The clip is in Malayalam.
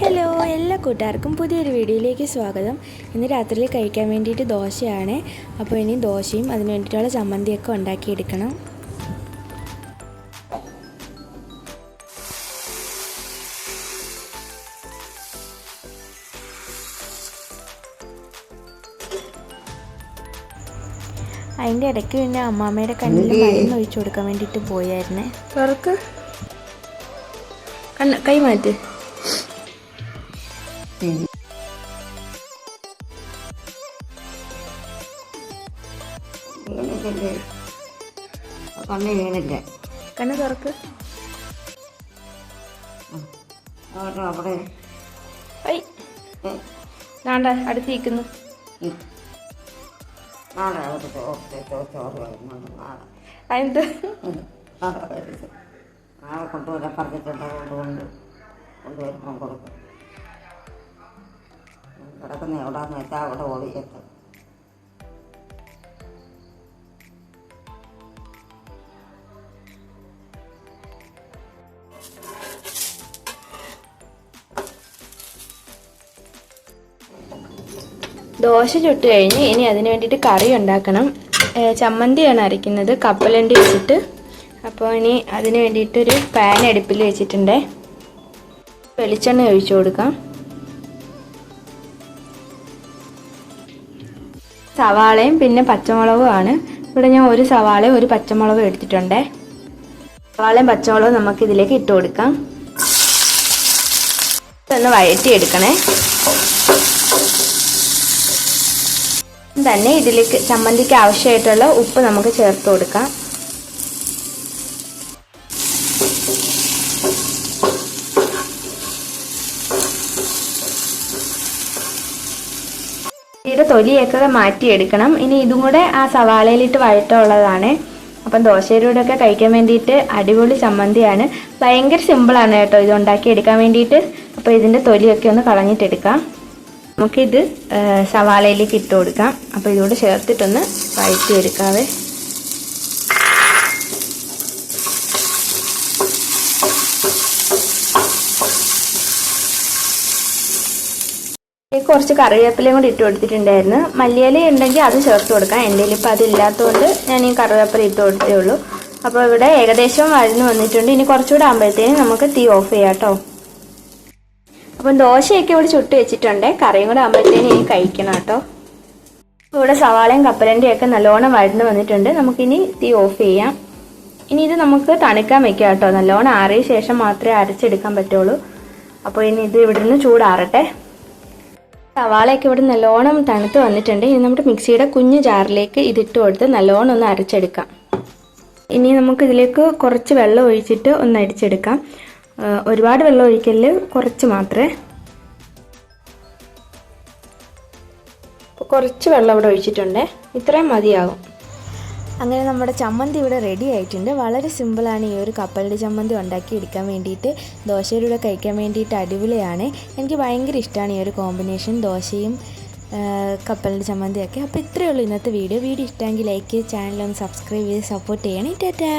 ഹലോ എല്ലാ കൂട്ടുകാർക്കും പുതിയൊരു വീഡിയോയിലേക്ക് സ്വാഗതം. ഇന്ന് രാത്രിയിൽ കഴിക്കാൻ വേണ്ടിയിട്ട് ദോശയാണ്. അപ്പോൾ ഇനി ദോശയും അതിന് വേണ്ടിയിട്ടുള്ള ചമ്മന്തിയൊക്കെ ഉണ്ടാക്കിയെടുക്കണം. അതിന്റെ ഇടയ്ക്ക് പിന്നെ അമ്മാമ്മയുടെ കണ്ണിൽ മരുന്ന് ഒഴിച്ചു കൊടുക്കാൻ വേണ്ടിയിട്ട് പോയായിരുന്നേ. തുറക്ക്. കണ്ണ് കൈ മാറ്റി. കണ്ണ് വീണില്ല. കണ്ണ് തുറക്ക്. അവിടെ. ഐ. നാണ്ട അടുത്തിരിക്കുന്നു. നാളെ ചോറ് വരുന്നുണ്ട് കൊണ്ടുവരാൻ പറഞ്ഞിട്ടുണ്ട്. കൊണ്ടുകൊണ്ട് കൊണ്ടുവരുമ്പോൾ കൊടുക്കും. കിടക്കുന്ന എവിടെയാന്ന് വെച്ചാൽ അവിടെ ഓടിയെത്തും ദോശ ചുട്ട് കഴിഞ്ഞ് ഇനി അതിന് വേണ്ടിയിട്ട് കറി ഉണ്ടാക്കണം. ചമ്മന്തിയാണ് അരയ്ക്കുന്നത്. കപ്പലണ്ടി വെച്ചിട്ട്. അപ്പോൾ ഇനി അതിന് വേണ്ടിയിട്ടൊരു പാൻ അടുപ്പിൽ വെച്ചിട്ടുണ്ട്. വെളിച്ചെണ്ണ ഒഴിച്ചു കൊടുക്കാം. സവാളയും പിന്നെ പച്ചമുളകുമാണ് ഇവിടെ ഞാൻ ഒരു സവാളയും ഒരു പച്ചമുളകും എടുത്തിട്ടുണ്ട്. സവാളയും പച്ചമുളകും നമുക്ക് ഇതിലേക്ക് ഇട്ട് കൊടുക്കാം. ഒന്ന് വഴറ്റിയെടുക്കണേ. തന്നെ ഇതിലേക്ക് ചമ്മന്തിക്ക് ആവശ്യമായിട്ടുള്ള ഉപ്പ് നമുക്ക് ചേർത്ത് കൊടുക്കാം. ഇതിന്റെ തൊലിയൊക്കെ മാറ്റിയെടുക്കണം. ഇനി ഇതും കൂടെ ആ സവാളയിലിട്ട് വഴറ്റുള്ളതാണ് അപ്പം ദോശയുടെ ഒക്കെ കഴിക്കാൻ വേണ്ടിയിട്ട് അടിപൊളി ചമ്മന്തിയാണ്. ഭയങ്കര സിമ്പിളാണ് കേട്ടോ ഇത് ഉണ്ടാക്കിയെടുക്കാൻ വേണ്ടിയിട്ട്. അപ്പോൾ ഇതിന്റെ തൊലിയൊക്കെ ഒന്ന് കളഞ്ഞിട്ടെടുക്കാം. നമുക്കിത് സവാളയിലേക്ക് ഇട്ട് കൊടുക്കാം. അപ്പോൾ ഇതുകൂടെ ചേർത്തിട്ടൊന്ന് വഴറ്റി എടുക്കാവേ കുറച്ച് കറിവേപ്പിലയും കൂടി ഇട്ട് കൊടുത്തിട്ടുണ്ടായിരുന്നു. മല്ലിയില ഉണ്ടെങ്കിൽ അത് ചേർത്ത് കൊടുക്കാം. എന്റെ ഇപ്പം അതില്ലാത്തതുകൊണ്ട് ഞാൻ ഈ കറിവേപ്പില ഇട്ട് കൊടുത്തേ ഉള്ളൂ. അപ്പോൾ ഇവിടെ ഏകദേശം വഴന്നു വന്നിട്ടുണ്ട്. ഇനി കുറച്ചുകൂടെ ആകുമ്പോഴത്തേനും നമുക്ക് തീ ഓഫ് ചെയ്യാം കേട്ടോ. അപ്പം ദോശയൊക്കെ ഇവിടെ ചുട്ട് വെച്ചിട്ടുണ്ട്. കറിയും കൂടെ ആകുമ്പോഴത്തേനും ഇനി കഴിക്കണം കേട്ടോ. ഇവിടെ സവാളയും കപ്പലന്റെയും ഒക്കെ നല്ലോണം വഴന്ന് വന്നിട്ടുണ്ട്. നമുക്കിനി തീ ഓഫ് ചെയ്യാം. ഇനി ഇത് നമുക്ക് തണുക്കാൻ വെക്കാം കേട്ടോ. നല്ലോണം ആറിയ ശേഷം മാത്രമേ അരച്ചെടുക്കാൻ പറ്റുള്ളൂ. അപ്പോൾ ഇനി ഇത് ഇവിടെ നിന്ന് ചൂടാറട്ടെ. സവാളയൊക്കെ ഇവിടെ നല്ലോണം തണുത്ത് വന്നിട്ടുണ്ട്. ഇനി നമ്മുടെ മിക്സിയുടെ കുഞ്ഞു ജാറിലേക്ക് ഇതിട്ട് കൊടുത്ത് നല്ലോണം ഒന്ന് അരച്ചെടുക്കാം. ഇനി നമുക്ക് ഇതിലേക്ക് കുറച്ച് വെള്ളം ഒഴിച്ചിട്ട് ഒന്ന് അടിച്ചെടുക്കാം. ഒരുപാട് വെള്ളം ഒഴിക്കൽ കുറച്ച് മാത്രമേ കുറച്ച് വെള്ളം ഇവിടെ ഒഴിച്ചിട്ടുണ്ട്. ഇത്രയും മതിയാകും അങ്ങനെ നമ്മുടെ ചമ്മന്തി ഇവിടെ റെഡി ആയിട്ടുണ്ട്. വളരെ സിമ്പിളാണ് ഈ ഒരു കപ്പലിന്റെ ചമ്മന്തി ഉണ്ടാക്കി എടുക്കാൻ വേണ്ടിയിട്ട്. ദോശയുടെ കൂടെ കഴിക്കാൻ വേണ്ടിയിട്ട് അടിപൊളിയാണ്. എനിക്ക് ഭയങ്കര ഇഷ്ടമാണ് ഈ ഒരു കോമ്പിനേഷൻ ദോശയും കപ്പലിന്റെ ചമ്മന്തിയൊക്കെ. അപ്പോൾ ഇത്രയേ ഉള്ളൂ ഇന്നത്തെ വീഡിയോ വീഡിയോ ഇഷ്ടമെങ്കിൽ ലൈക്ക് ചെയ്ത് ചാനൽ ഒന്ന് സബ്സ്ക്രൈബ് ചെയ്ത് സപ്പോർട്ട് ചെയ്യണേ. ടാറ്റാ.